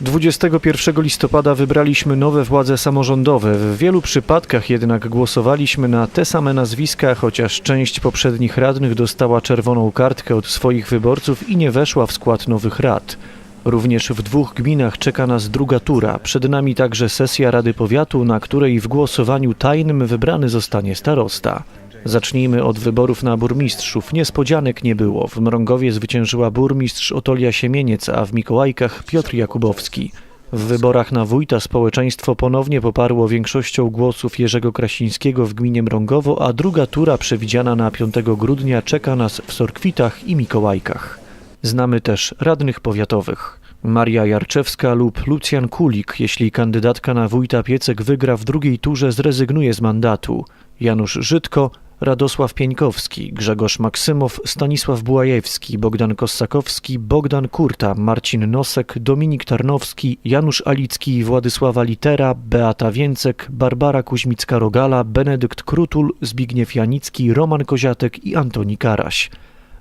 21 listopada wybraliśmy nowe władze samorządowe. W wielu przypadkach jednak głosowaliśmy na te same nazwiska, chociaż część poprzednich radnych dostała czerwoną kartkę od swoich wyborców i nie weszła w skład nowych rad. Również w dwóch gminach czeka nas druga tura. Przed nami także sesja Rady Powiatu, na której w głosowaniu tajnym wybrany zostanie starosta. Zacznijmy od wyborów na burmistrzów. Niespodzianek nie było. W Mrągowie zwyciężyła burmistrz Otolia Siemieniec, a w Mikołajkach Piotr Jakubowski. W wyborach na wójta społeczeństwo ponownie poparło większością głosów Jerzego Krasińskiego w gminie Mrągowo, a druga tura przewidziana na 5 grudnia czeka nas w Sorkwitach i Mikołajkach. Znamy też radnych powiatowych. Maria Jarczewska lub Lucjan Kulik, jeśli kandydatka na wójta Piecek wygra w drugiej turze, zrezygnuje z mandatu. Janusz Żydko, Radosław Pieńkowski, Grzegorz Maksymow, Stanisław Bułajewski, Bogdan Kossakowski, Bogdan Kurta, Marcin Nosek, Dominik Tarnowski, Janusz Alicki, Władysława Litera, Beata Więcek, Barbara Kuźmicka-Rogala, Benedykt Krutul, Zbigniew Janicki, Roman Koziatek i Antoni Karaś.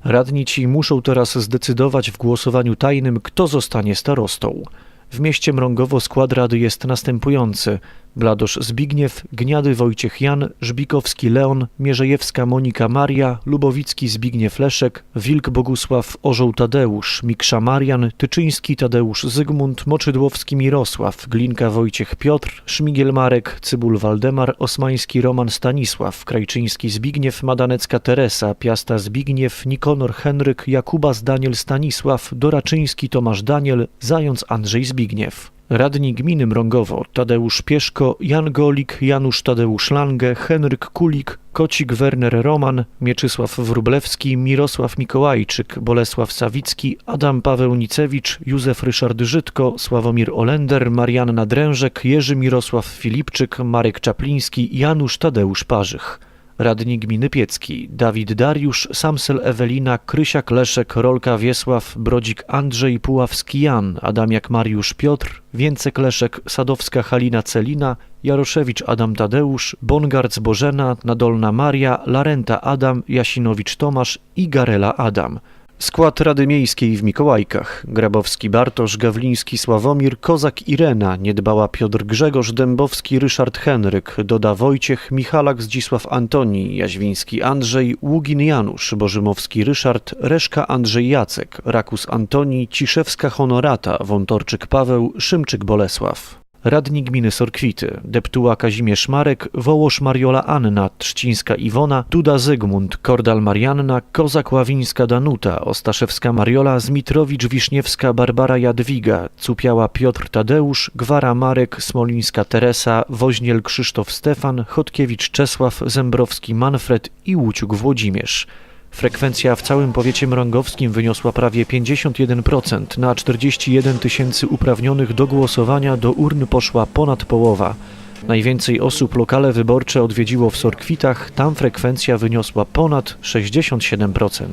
Radni ci muszą teraz zdecydować w głosowaniu tajnym, kto zostanie starostą. W mieście Mrągowo skład rady jest następujący: Bladosz Zbigniew, Gniady Wojciech Jan, Żbikowski Leon, Mierzejewska Monika Maria, Lubowicki Zbigniew Leszek, Wilk Bogusław Orzeł Tadeusz, Miksza Marian, Tyczyński Tadeusz Zygmunt, Moczydłowski Mirosław, Glinka Wojciech Piotr, Szmigiel Marek, Cybul Waldemar, Osmański Roman Stanisław, Krajczyński Zbigniew, Madanecka Teresa, Piasta Zbigniew, Nikonor Henryk, Jakubas Daniel Stanisław, Doraczyński Tomasz Daniel, Zając Andrzej Zbigniew. Radni gminy Mrągowo Tadeusz Pieszko, Jan Golik, Janusz Tadeusz Lange, Henryk Kulik, Kocik Werner Roman, Mieczysław Wróblewski, Mirosław Mikołajczyk, Bolesław Sawicki, Adam Paweł Nicewicz, Józef Ryszard Żydko, Sławomir Olender, Marianna Drężek, Jerzy Mirosław Filipczyk, Marek Czapliński, Janusz Tadeusz Parzych. Radni gminy Piecki Dawid Dariusz, Samsel Ewelina, Krysiak Leszek, Rolka Wiesław, Brodzik Andrzej Puławski Jan, Adamiak Mariusz Piotr, Więcek Leszek, Sadowska Halina Celina, Jaroszewicz Adam Tadeusz, Bongarc Bożena, Nadolna Maria, Larenta Adam, Jasinowicz Tomasz i Garela Adam. Skład Rady Miejskiej w Mikołajkach. Grabowski Bartosz, Gawliński Sławomir, Kozak Irena, Niedbała Piotr Grzegorz, Dębowski Ryszard Henryk, Doda Wojciech, Michalak Zdzisław Antoni, Jaźwiński Andrzej, Ługin Janusz, Bożymowski Ryszard, Reszka Andrzej Jacek, Rakus Antoni, Ciszewska Honorata, Wątorczyk Paweł, Szymczyk Bolesław. Radni gminy Sorkwity, Deptuła Kazimierz Marek, Wołosz Mariola Anna, Trzcińska Iwona, Duda Zygmunt, Kordal Marianna, Kozak Ławińska Danuta, Ostaszewska Mariola, Zmitrowicz Wiśniewska Barbara Jadwiga, Cupiała Piotr Tadeusz, Gwara Marek, Smolińska Teresa, Woźniel Krzysztof Stefan, Chodkiewicz Czesław, Zembrowski Manfred i Łuciuk Włodzimierz. Frekwencja w całym powiecie mrągowskim wyniosła prawie 51%. Na 41 tysięcy uprawnionych do głosowania do urn poszła ponad połowa. Najwięcej osób lokale wyborcze odwiedziło w Sorkwitach, tam frekwencja wyniosła ponad 67%.